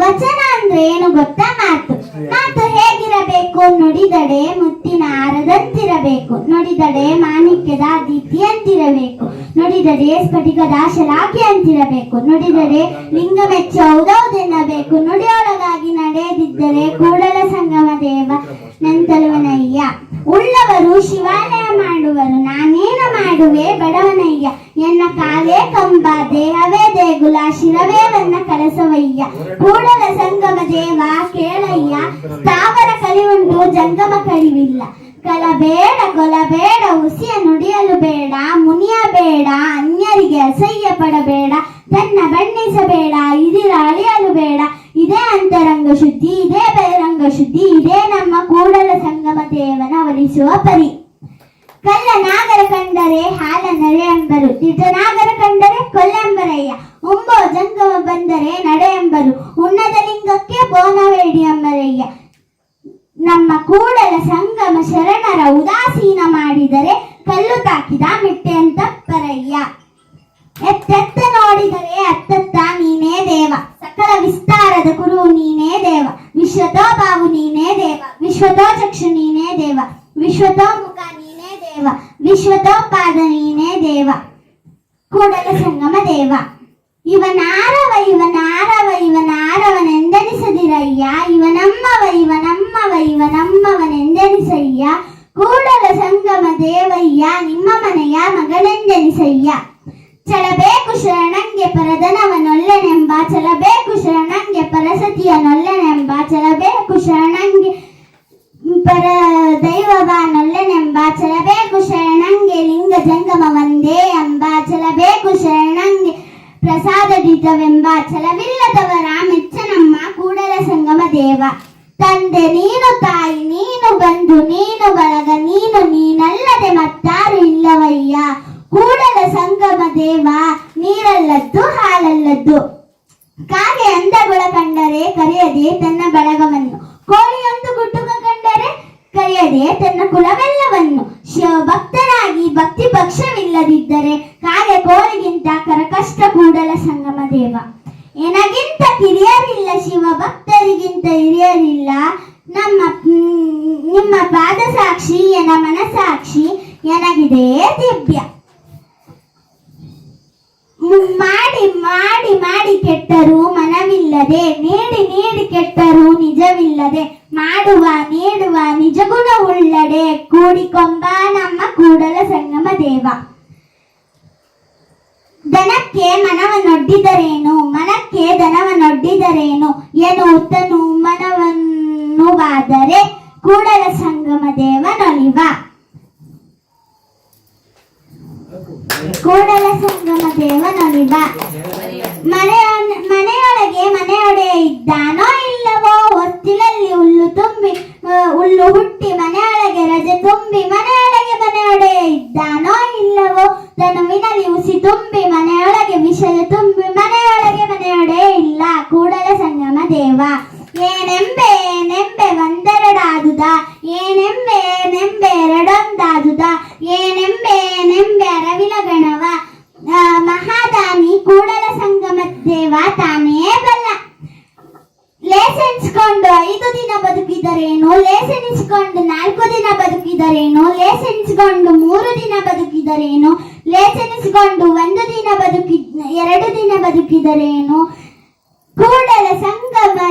ವಚನ ಅಂದ್ರೆ ಏನು ಗೊತ್ತಾ? ಮಾತು. ಮಾತು ಹೇಗಿರಬೇಕು? ನುಡಿದಡೆ ಮುತ್ತಿನ ಹಾರದಂತಿರಬೇಕು ನುಡಿದಡೆ ಮಾಣಿಕ್ಯದ ದೀಪ್ತಿಯಂತಿರಬೇಕು ನುಡಿದಡೆ ಸ್ಫಟಿಕದ ಶಲಾಖೆ ಅಂತಿರಬೇಕು. ನುಡಿದಡೆ ಲಿಂಗ ಮೆಚ್ಚ ಹೌದೌದೆನ್ನಬೇಕು ನುಡಿಯೊಳಗಾಗಿ ನಡೆಯದಿದ್ದರೆ ಕೂಡಲ ಸಂಗಮ ದೇವ ನಂತಲುವನಯ್ಯ. ಉಳ್ಳವರು ಶಿವಾಲಯ ಮಾಡುವರು. ನಾನೇನ ಮಾಡುವೆ? ಬಡವನಯ್ಯ. ಎನ್ನ ಕಾಲೇ ಕಂಬ, ದೇಹವೇ ದೇಗುಲ, ಶಿರವೇ ವನ್ನ ಕಲಸವಯ್ಯ ಕೂಡಲ ಸಂಗಮ ದೇವ ಕೇಳಯ್ಯ. ಸ್ಥಾವರ ಕಲಿವುಂಟು ಜಂಗಮ ಬೇಡ ಕಲಬೇಡ, ಕೊಲಬೇಡ ಉಸಿಯ ನುಡಿಯಲು ಬೇಡ, ಮುನಿಯ ಬೇಡ, ಅನ್ಯರಿಗೆ ಅಸಹ್ಯ ಪಡಬೇಡ, ತನ್ನ ಬಣ್ಣಿಸಬೇಡ, ಇದಿರ ಅಳಿಯಲು ಬೇಡ. ಇದೇ ಅಂತರಂಗ ಶುದ್ಧಿ, ಇದೇ ಬಹಿರಂಗ ಶುದ್ಧಿ, ಇದೇ ನಮ್ಮ ಕೂಡಲ ಸಂಗಮ ದೇವನ ಒಲಿಸುವ ಪರಿ. ಉನ್ನತ ಲಿಂಗಕ್ಕೆ ಬೋನವೇಡಿ ಎಂಬರಯ್ಯ ನಮ್ಮ ಕೂಡಲ ಸಂಗಮ ಶರಣರ ಉದಾಸೀನ ಮಾಡಿದರೆ ಕಲ್ಲು ತಾಕಿದ ಮಿಟ್ಟೆ ಅಂತ ಪರಯ್ಯ. ಎತ್ತೆತ್ತ ನೋಡಿದರೆ ಅತ್ತತ್ತ ನೀನೇ ದೇವ. ಸಕಲ ವಿಸ್ತಾರದ ಗುರು ನೀನೇ ದೇವ. ವಿಶ್ವತೋ ಬಾವು ನೀನೇ ದೇವ. ವಿಶ್ವತೋ ಚಕ್ಷು ನೀನೇ ದೇವ. ವಿಶ್ವತೋ ಮುಖ ನೀನೇ ದೇವ. ವಿಶ್ವತೋ ಪಾದ ನೀನೇ ದೇವ. ಕೂಡಲ ಸಂಗಮ ದೇವ. ಇವನಾರವ ಇವನಾರವ ಇವನಾರವನೆಂದೆನಿಸದಿರಯ್ಯ ಇವನಮ್ಮವ ಇವನಮ್ಮವ ಇವನಮ್ಮವನೆಂದೆನಿಸಯ್ಯ ಕೂಡಲ ಸಂಗಮ ದೇವಯ್ಯ, ನಿಮ್ಮ ಮನೆಯ ಮಗಳೆಂದೆನಿಸಯ್ಯ. ಚಲಬೇಕು ಶರಣಂಗೆ ಪರದನವನೊಲ್ಲೆನೆಂಬ ಚಲಬೇಕು ಶರಣಂಗೆ ಪರಸತಿಯ ನೊಲ್ಲೆನೆಂಬ ಚಲಬೇಕು ಶರಣಂಗೆ ಪರ ದೈವವ ನೊಲ್ಲೆನೆಂಬ ಚಲಬೇಕು ಶರಣಂಗೆ ಲಿಂಗ ಜಂಗಮ ಒಂದೇ ಎಂಬ, ಚಲಬೇಕು ಶರಣಂಗೆ ಪ್ರಸಾದದಿತವೆಂಬ ಛಲವಿಲ್ಲದವರ ಮೆಚ್ಚನಮ್ಮ ಕೂಡಲ ಸಂಗಮ ದೇವ ತಂದೆ ನೀನು ತಾಯಿ, ನೀನು ಬಂಧು, ನೀನು ಬಳಗ, ನೀನು ನೀನಲ್ಲದೆ ಮತ್ತಾರು ಇಲ್ಲವಯ್ಯ. ಕೂಡಲ ಸಂಗಮ ದೇವ ನೀರಲ್ಲದ್ದು ಕರೆಯದೆ ತನ್ನ ಕುಲವೆಲ್ಲವನ್ನು ಶಿವಭಕ್ತನಾಗಿ ಭಕ್ತಿ ಪಕ್ಷವಿಲ್ಲದಿದ್ದರೆ ಕಾಗೆ ಕೋಳಿಗಿಂತ ಕರಕಷ್ಟ ಕೂಡಲ ಸಂಗಮ ದೇವ. ಎನಗಿಂತ ಕಿರಿಯರಿಲ್ಲ ಶಿವ ಭಕ್ತರಿಗಿಂತ ಹಿರಿಯರಿಲ್ಲ ನಮ್ಮ, ನಿಮ್ಮ ಪಾದ ಸಾಕ್ಷಿ ಎನ ಮನಸಾಕ್ಷಿ, ಎನಗಿದೆ ದಿವ್ಯ. ಮಾಡಿ ಮಾಡಿ ಮಾಡಿ ಕೆಟ್ಟರು ಮನವಿಲ್ಲದೆ, ನೀಡಿ ನೀಡಿ ಕೆಟ್ಟರು ನಿಜವಿಲ್ಲದೆ, ಮಾಡುವ, ನೀಡುವ ನಿಜಗುಣವುಳ್ಳಡೆ ಕೂಡಿಕೊಂಬ ನಮ್ಮ ಕೂಡಲ ಸಂಗಮ ದೇವ. ದನಕ್ಕೆ ಮನವನ್ನೊಡ್ಡಿದರೇನು ಮನಕ್ಕೆ ದನವನ್ನೊಡ್ಡಿದರೇನು ಏನು ಮನವನ್ನುವಾದರೆ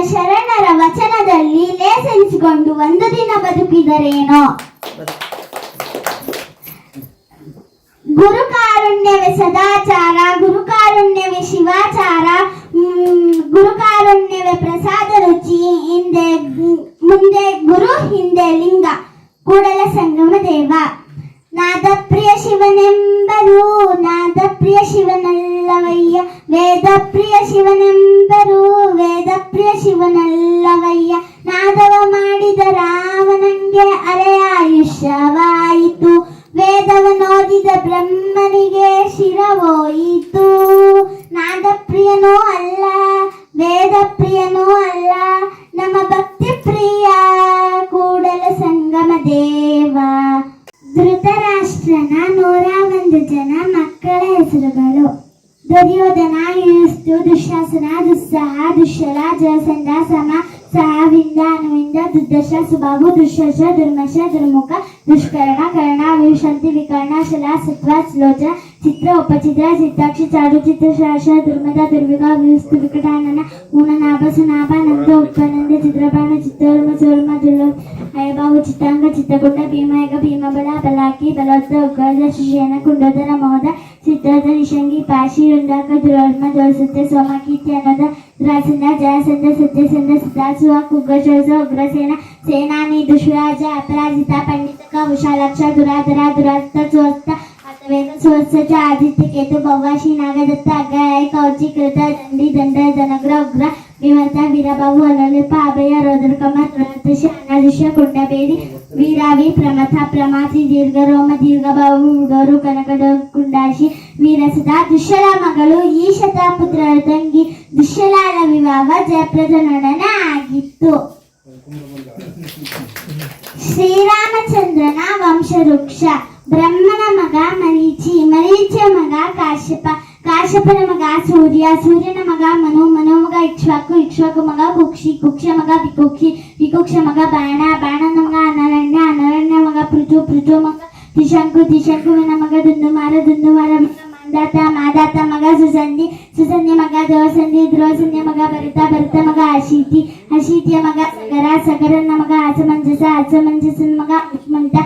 ಶರಣರ ವಚನದಲ್ಲಿ ಲೇಸರಿಸಿಕೊಂಡು ಒಂದು ದಿನ ಬದುಕಿದರೇನೋ? ಗುರುಕಾರುಣ್ಯವೇ ಸದಾಚಾರ, ಗುರುಕಾರುಣ್ಯವೇ ಶಿವಾಚಾರ ಗುರುಕಾರುಣ್ಯವೇ ಪ್ರಸಾದ ರುಚಿ, ಹಿಂದೆ, ಮುಂದೆ ಗುರು, ಹಿಂದೆ ಲಿಂಗ, ಕೂಡಲ ಸಂಗಮ ದೇವ. ನಾದಪ್ರಿಯ ಶಿವನೆಂಬರು, ನಾದಪ್ರಿಯ ಶಿವನಲ್ಲವಯ್ಯ. ವೇದಪ್ರಿಯ ಶಿವನೆಂಬರು, ವೇದಪ್ರಿಯ ಶಿವನಲ್ಲವಯ್ಯ. ನಾದವ ಮಾಡಿದ ರಾವಣಂಗೆ ಅರೆಯಾಯುಷ್ಯವಾಯಿತು ವೇದವನೋದಿದ ಬ್ರಹ್ಮನಿಗೆ ಶಿರವೋಯಿತು. ನಾದಪ್ರಿಯನೋ ಅಲ್ಲ కృష్ణ సునాదు సహా దుశ్శల జయసండ సమ సహా విందానువింద దుర్దశ సుబాబు దుశ్శశ దుర్మశ దుర్ముఖ దుష్కరణ కరణ విశంతి వికర్ణ శిలా సుత్వ శ్లోచ ಚಿತ್ರ ಉಪಚಿತ್ರ ಚಿತ್ತಾಕ್ಷಿ ಚಾರು ಚಿತ್ರ ಶಾಶ ದುರ್ಮದ ದುರ್ವಿಗ ವಿವಸ್ತು ವಿಕಟಾನನ ಮೂನನಾಭ ಸುನಾಭ ನಂದ ಉತ್ಪನ್ನಂದ ಚಿತ್ರಬಾಣ ಚಿತ್ತೋರ್ಮ ಚೋರ್ಮ ದುರ್ಲ ಅಯಬಾಹು ಚಿತ್ತಾಂಗ ಚಿತ್ತಗುಂಡ ಭೀಮಯಗ ಭೀಮಬಲ ಬಲಾಕಿ ಬಲೋತ್ತ ಉಗ್ರದ ಶಿಶೇನ ಕುಂಡೋದರ ಮೋದ ಚಿತ್ರದ ನಿಶಂಗಿ ಪಾಶಿ ರುಂಡಾಕ ದುರೋರ್ಮ ಜೋಸತ್ತೆ ಸೋಮಕೀರ್ತಿ ಅನ್ನೋದ ದ್ರಾಸಂದ ಜಯಸಂದ ಸತ್ಯಸಂದ ಸಿದ್ಧಾಸುವ ಕುಗ್ಗಶೋಸ ಉಗ್ರಸೇನ ಸೇನಾನಿ ದುಶ್ವರಾಜ ಅಪರಾಜಿತ ಪಂಡಿತಕ ವಿಶಾಲಾಕ್ಷ ದುರಾಧರ ದುರಾಸ್ತ ಸ್ವಸ್ತ ಅತವೇದ ಸ್ವಸ್ತ ಚ ಆದಿತ್ಯ ಕೇತು ಭವಾಶಿ ನಾಗದತ್ತ ಅಗ್ಗಾಯ ಕೌಚಿ ಕೃತ ದಂಡಿ ದಂಡ ಜನಗ್ರ ಉಗ್ರ ವಿಮತ ವೀರಬಾಹು ಅಲಲಿಪ ಅಭಯ ರೋದರ್ಕಮ ಋತುಷ ಅನಾದಿಶ ಕುಂಡಬೇಡಿ ವೀರಾವಿ ಪ್ರಮಥ ಪ್ರಮಾಸಿ ದೀರ್ಘ ರೋಮ ದೀರ್ಘ ಬಾಹು ಉಡೋರು ಕನಕಡ ಕುಂಡಾಶಿ ವೀರಸದ ದುಶ್ಯಲ ಮಗಳು ಈಶತ ಪುತ್ರರ ತಂಗಿ ದುಶ್ಯಲಾಳ ವಿವಾಹ ಜಯಪ್ರದನೊಡನ ಆಗಿತ್ತು. ಶ್ರೀರಾಮಚಂದ್ರನ ವಂಶವೃಕ್ಷ ಬ್ರಹ್ಮನ ಮಗ ಮರೀಚಿ ಮರೀಚಿಯ ಮಗ ಕಾಶ್ಯಪ ಕಾಶ್ಯಪನ ಮಗ ಸೂರ್ಯ ಸೂರ್ಯನ ಮಗ ಮನು ಮನು ಮಗ ಇಕ್ಷ್ವಾಕು ಇಕ್ಷ್ವಾಕು ಮಗ ಕುಕ್ಷಿ ಕುಕ್ಷ ಮಗ ವಿಕುಕ್ಷಿ ವಿಕುಕ್ಷ ಮಗ ಬಾಣ ಬಾಣನ ಮಗ ಅನರಣ್ಯ ಅನರಣ್ಯ ಮಗ ಪೃಥು ಪೃಥು ಮಗ ತಿಶಂಕು ತಿಶಂಕುವಿನ ಮಗ ದುಂದುಮಾರ ದುಂದುಮಾರ ಮಗ ಮಾದಾತ ಮಾದಾತ ಮಗ ಸುಸಂಧಿ ಸುಸಂಧಿ ಮಗ ಧ್ರುವಸಂಧಿ ಧ್ರುವಸಂಧಿ ಮಗ ಭರತ ಭರತ ಮಗ ಅಶೀತಿ ಅಶೀತಿಯ ಮಗ ಸಗರ ಸಗರನ ಮಗ ಅಸಮಂಜಸ ಅಸಮಂಜಸನ ಮಗ ಅಂಶುಮಂತ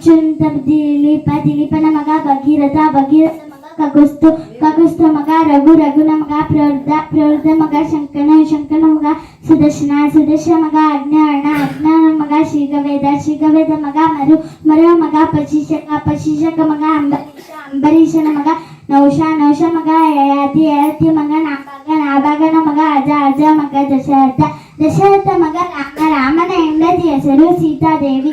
ಅಂಶುಮಂತ ದಿಲೀಪ ದಿಲೀಪನ ಮಗ ಭಗೀರಥ ಭಗೀರಥ ಮಗ ಕಗುಸ್ತು ಕಗುಸ್ತು ಮಗ ರಘು ರಘುನ ಮಗ ಪ್ರವೃದ್ಧ ಪ್ರವೃದ್ಧ ಮಗ ಶಂಕನ ಶಂಕನ ಮಗ ಸುದರ್ಶನ ಸುದರ್ಶನ ಮಗ ಅಜ್ಞಾನ ಅಜ್ಞಾನ ಮಗ ಶ್ರೀಗವೇದ ಶ್ರೀಗವೇದ ಮಗ ಮರು ಮರು ಮಗ ಪಶಿಷಕ ಪಶಿಷಕ ಮಗ ಅಂಬರೀಷ ಅಂಬರೀಷನ ಮಗ ನೌಷ ನೌಷ ಮಗ ಯಯಾತಿ ಯಯಾತಿ ಮಗ ನಾಭಾಗ ನಾಭಾಗನ ಮಗ ಅಜ ಅಜ ಮಗ ದಶರಥ ದಶರಥ ಮಗ ರಾಮ ರಾಮನ ಹೆಂಡತಿ ಹೆಸರು ಸೀತಾದೇವಿ